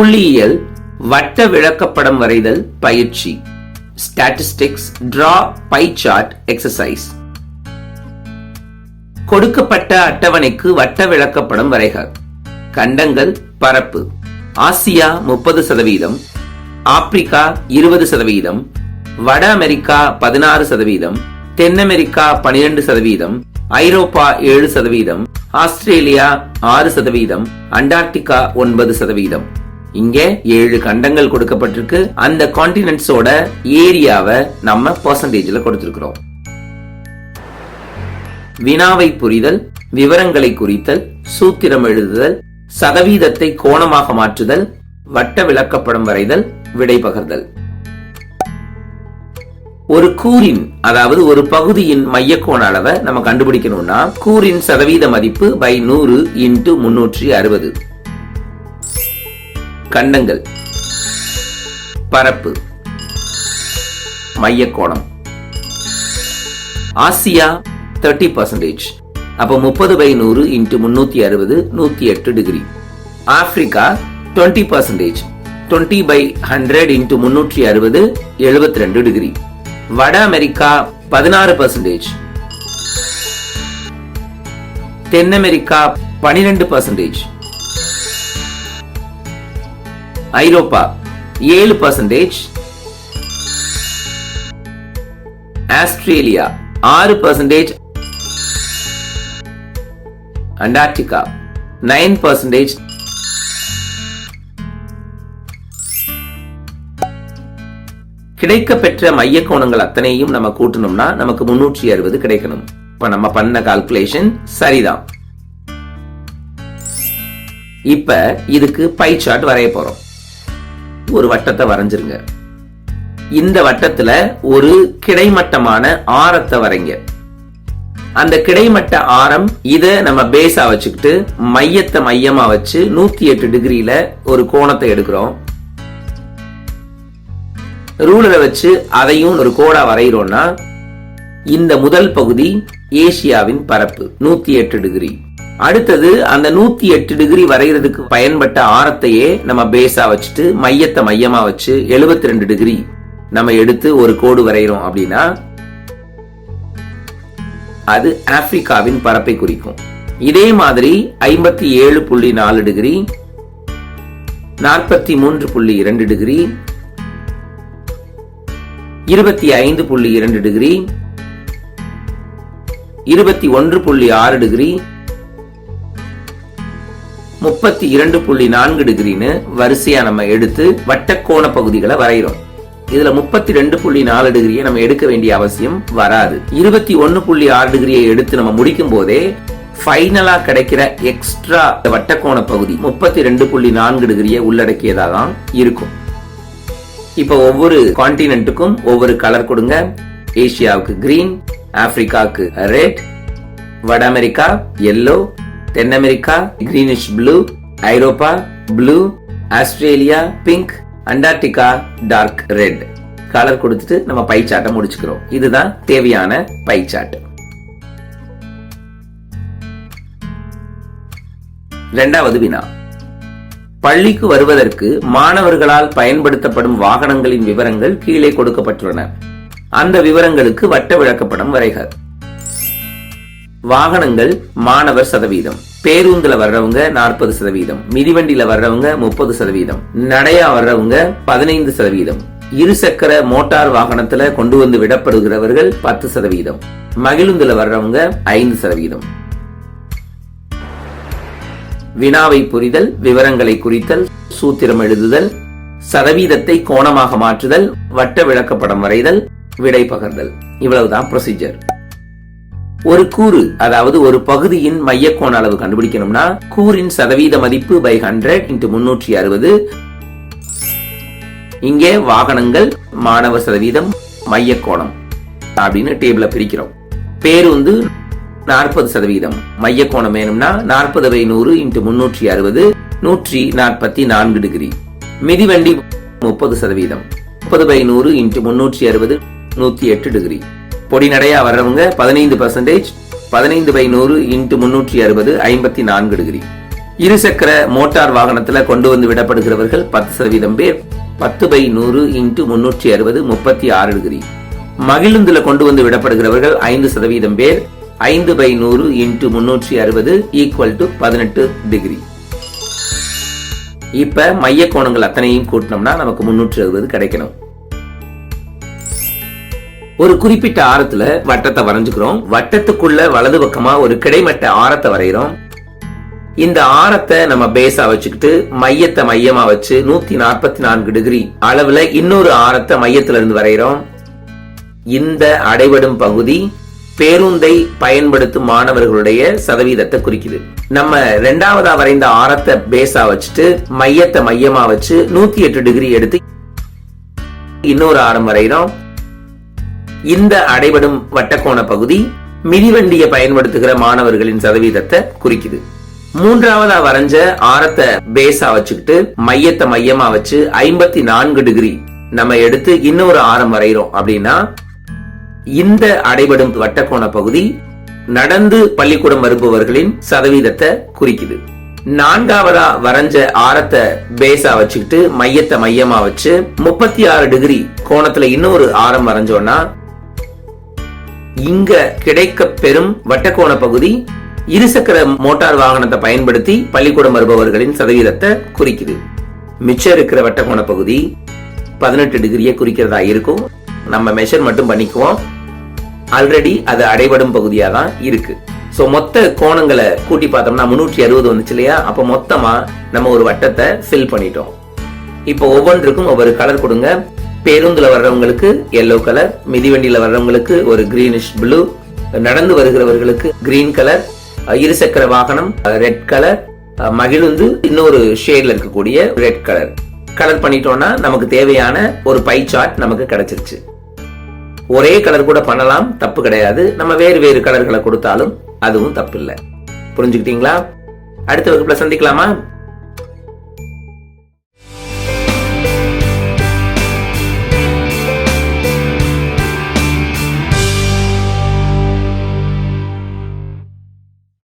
புள்ளியியல் வட்ட விளக்கப்படம் வரைதல் பயிற்சி. Statistics draw pie chart exercise கொடுக்கப்பட்ட அட்டவணைக்கு வட்ட விளக்கப்படம் வரைக. கண்டங்கள் பரப்பு. ஆசியா முப்பது சதவீதம். ஆப்பிரிக்கா இருபது சதவீதம். வட அமெரிக்கா பதினாறு சதவீதம். தென் அமெரிக்கா பனிரெண்டு சதவீதம். ஐரோப்பா ஏழு சதவீதம். ஆஸ்திரேலியா ஆறு சதவீதம். அண்டார்டிகா ஒன்பது சதவீதம். இங்கே ஏழு கண்டங்கள் கொடுக்கப்பட்டிருக்கு. அந்த காண்டினென்ட்ஸோட ஏரியாவை நம்ம பர்சன்டேஜ்ல கொடுத்திருக்கிறோம். வினாவை புரிதல் விவரங்களை குறித்தல் சூத்திரம் எழுதுதல் சதவீதத்தை கோணமாக மாற்றுதல் வட்ட விளக்கப்படம் வரைதல் விடை பகர்தல். ஒரு கூறின் அதாவது ஒரு பகுதியின் மையக்கோண அளவை நம்ம கண்டுபிடிக்கணும்னா கூறின் சதவீத மதிப்பு பை நூறு இன்டு முன்னூற்றி அறுபது. கண்டங்கள். பரப்பு. மையக்கோணம். ஆசியா தேர்ட்டி பர்சன்டேஜ் அப்போ முப்பது பை நூறு இன்ட்டு முன்னூத்தி அறுபது நூத்தி எட்டு degree. Africa twenty percentage twenty by hundred into முன்னூற்றி அறுபது எழுபத்தி ரெண்டு டிகிரி. வட அமெரிக்கா பதினாறு பர்சன்டேஜ் தென் அமெரிக்கா பனிரெண்டு பர்சன்டேஜ் ஐரோப்பா. ஏழு பர்சன்டேஜ் ஆஸ்திரேலியா ஆறு பர்சன்டேஜ் அண்டார்டிகா நைன் பர்சன்டேஜ் கிடைக்க பெற்ற மைய கோணங்கள் அத்தனையும் நம்ம கூட்டணும்னா நமக்கு முன்னூற்றி அறுபது கிடைக்கணும். இப்ப நம்ம பண்ண கால்குலேஷன் சரிதான். இப்ப இதுக்கு பை சார்ட் வரைய போறோம். ஒரு வட்டத்தை வரைஞ்சிருங்க. இந்த வட்டத்துல ஒரு கிடைமட்டமான ஆரத்தை வரைங்க. அந்த கிடைமட்ட ஆரம் இத நம்ம பேஸா வச்சுக்கிட்டு மையத்தை மையமா வச்சு நூத்தி எட்டு டிகிரியில ஒரு கோணத்தை எடுக்கிறோம். ரூலரை வச்சு அதையும் ஒரு கோடா வரைகிறோம்னா இந்த முதல் பகுதி ஏசியாவின் பரப்பு நூத்தி எட்டு டிகிரி அடுத்தது அந்த நூத்தி எட்டு டிகிரி வரைகிறதுக்கு பயன்பட்ட ஆரத்தையே நம்ம பேஸா வச்சுட்டு மையத்தை மையமா வச்சு 72 ரெண்டு டிகிரி நம்ம எடுத்து ஒரு கோடு வரைகிறோம் அப்படின்னா அது ஆப்பிரிக்காவின் பரப்பை குறிக்கும். இதே மாதிரி ஐம்பத்தி ஏழு புள்ளி நாலு டிகிரி நாற்பத்தி மூன்று புள்ளி இரண்டு டிகிரி இருபத்தி ஐந்து புள்ளி இரண்டு டிகிரி இருபத்தி ஒன்று புள்ளி ஆறு டிகிரி முப்பத்தி இரண்டு புள்ளி நான்கு டிகிரின்னு வரிசையா நம்ம எடுத்து வட்டக்கோண பகுதிகளை வரைகிறோம். இதுல முப்பத்தி ரெண்டு புள்ளி நாலு டிகிரியை நம்ம எடுக்க வேண்டிய அவசியம் வராது. இருபத்தி ஒன்னு புள்ளி ஆறு டிகிரியை எடுத்து நம்ம முடிக்கும் போதே ஃபைனலா கிடைக்கிற எக்ஸ்ட்ரா வட்டக்கோண பகுதி முப்பத்தி ரெண்டு புள்ளி நான்கு டிகிரியை உள்ளடக்கியதா தான் இருக்கும். இப்போ ஒவ்வொரு கான்டினென்ட்டுக்கும் ஒவ்வொரு கலர் கொடுங்க. ஏசியாவுக்கு கிரீன் ஆப்பிரிக்காவுக்கு ரெட் வட அமெரிக்கா எல்லோ தென் அமெரிக்கா கிரீனிஷ் ப்ளூ ஐரோப்பா blue Australia pink Antarctica dark red colour கொடுத்துட்டு நம்ம பை சாட்டை முடிச்சுக்கிறோம். இதுதான் தேவையான பை சாட் இரண்டாவது வினா. பள்ளிக்கு வருவதற்கு மாணவர்களால் பயன்படுத்தப்படும் வாகனங்களின் விவரங்கள் கீழே கொடுக்கப்பட்டுள்ளன. அந்த விவரங்களுக்கு வட்ட விளக்கப்படம் வரைக. வாகனங்கள் மாணவர் சதவீதம். பேருந்துல வர்றவங்க நாற்பது சதவீதம். மிதிவண்டியில வர்றவங்க முப்பது சதவீதம். நடையா வர்றவங்க பதினைந்து சதவீதம். இருசக்கர மோட்டார் வாகனத்துல கொண்டு வந்து விடப்படுகிறவர்கள் பத்து சதவீதம். மகிழுந்துல வர்றவங்க ஐந்து சதவீதம். வினாவை புரிதல் விவரங்களை குறித்தல் சூத்திரம் எழுதுதல் சதவீதத்தை கோணமாக மாற்றுதல் வட்ட விளக்கப்படம் வரைதல் விடை பகர்தல். இவ்வளவுதான் ப்ரொசீஜர் ஒரு கூறு அதாவது ஒரு பகுதியின் மையக்கோண அளவு கண்டுபிடிக்கணும்னா கூறின் சதவீத மதிப்பு பை ஹண்ட்ரட் இன்ட்டு முன்னூற்றி அறுபது. இங்கே வாகனங்கள் மாணவ சதவீதம் மையக்கோணம் அப்படின்னு டேபிள பிரிக்கிறோம். பேருந்து நாற்பது சதவீதம். மையக்கோணம் வேணும்னா நாற்பது பை நூறு இன்ட்டு முன்னூற்றி அறுபது நூற்றி நாற்பத்தி நான்கு டிகிரி மிதிவண்டி முப்பது சதவீதம். முப்பது பை நூறு இன்ட்டு முன்னூற்றி அறுபது நூத்தி எட்டு டிகிரி பொடி நடையா வர்றவங்க பதினைந்து பர்சன்டேஜ் பதினைந்து பை நூறு இன்ட்டு முன்னூற்றி அறுபது ஐம்பத்தி நான்கு டிகிரி இருசக்கர மோட்டார் வாகனத்தில் கொண்டு வந்து விடப்படுகிறவர்கள் பத்து சதவீதம் பேர். பத்து பை நூறு இன்ட்டு முன்னூற்றி அறுபது முப்பத்தி ஆறு டிகிரி மகிழுந்தில் கொண்டு வந்து விடப்படுகிறவர்கள் ஐந்து சதவீதம் பேர். ஐந்து பை நூறு இன்ட்டு முன்னூற்றி அறுபது ஈக்குவல் டு பதினெட்டு டிகிரி இப்ப மைய கோணங்கள் அத்தனையும் கூட்டினோம்னா நமக்கு முன்னூற்றி அறுபது கிடைக்கணும். ஒரு குறிப்பிட்ட ஆரத்துல வட்டத்தை வரைஞ்சுக்கிறோம். வட்டத்துக்குள்ள வலது பக்கமா ஒரு கிடைமட்ட ஆரத்தை வரைகிறோம். இந்த ஆரத்தை நம்ம பேஸா வச்சுக்கிட்டு மையத்தை மையமா வச்சு நூத்தி நாற்பத்தி நான்கு டிகிரி அளவுல இன்னொரு ஆரத்தை மையத்துல இருந்து வரைகிறோம். இந்த அடைபடும் பகுதி பேருந்தை பயன்படுத்தும் மாணவர்களுடைய சதவீதத்தை குறிக்குது. நம்ம ரெண்டாவதா வரைந்த ஆரத்தை பேஸா வச்சுட்டு மையத்தை மையமா வச்சு நூத்தி எட்டு டிகிரி எடுத்து இன்னொரு ஆரம் வரைகிறோம். இந்த அடைபடும் வட்டக்கோண பகுதி மிதிவண்டியை பயன்படுத்துகிற மாணவர்களின் சதவீதத்தை குறிக்குது. மூன்றாவதா வரைஞ்ச ஆரத்தை பேஸா வச்சுக்கிட்டு மையத்தை மையமா வச்சு ஐம்பத்தி நான்கு டிகிரி நம்ம எடுத்து இன்னொரு ஆரம் வரைகிறோம் அப்படின்னா இந்த அடைபடும் வட்டக்கோண பகுதி நடந்து பள்ளிக்கூடம் வருபவர்களின் சதவீதத்தை குறிக்குது. நான்காவதா வரைஞ்ச ஆரத்தை பேஸா வச்சுக்கிட்டு மையத்தை மையமா வச்சு முப்பத்தி ஆறு டிகிரி கோணத்துல இன்னொரு ஆரம் வரைஞ்சோம்னா இங்க கிடைக்க பெறும் வட்டக்கோண பகுதி இருசக்கர மோட்டார் வாகனத்தை பயன்படுத்தி பள்ளிக்கூடம் வருபவர்களின் சதவீதத்தை குறிக்குது. மிச்சம் இருக்கிற வட்டக்கோண பகுதி பதினெட்டு டிகிரியை குறிக்கிறதா இருக்கும். நம்ம மெஷர் மட்டும் பண்ணிக்குவோம். ஆல்ரெடி அது அடைபடும் பகுதியாக தான் இருக்கு. ஸோ மொத்த கோணங்களை கூட்டி பார்த்தோம்னா முன்னூற்றி அறுபது வந்துச்சு இல்லையா? அப்போ மொத்தமாக நம்ம ஒரு வட்டத்தை ஃபில் பண்ணிட்டோம். இப்போ ஒவ்வொன்றுக்கும் ஒவ்வொரு கலர் கொடுங்க. பேருந்துல வர்றவங்களுக்கு எல்லோ கலர் மிதிவண்டியில வர்றவங்களுக்கு ஒரு கிரீனிஷ் ப்ளூ நடந்து வருகிறவர்களுக்கு கிரீன் கலர் இருசக்கர வாகனம் ரெட் கலர் மகிழுந்து இன்னொரு ஷேட்ல இருக்கக்கூடிய ரெட் கலர் கலர் பண்ணிட்டோம்னா நமக்கு தேவையான ஒரு பை சார்ட் நமக்கு கிடைச்சிருச்சு. ஒரே கலர் கூட பண்ணலாம் தப்பு கிடையாது. நம்ம வேறு வேறு கலர்களை கொடுத்தாலும் அதுவும் தப்பு இல்லை புரிஞ்சுக்கிட்டீங்களா? அடுத்த வகுப்புல சந்திக்கலாமா?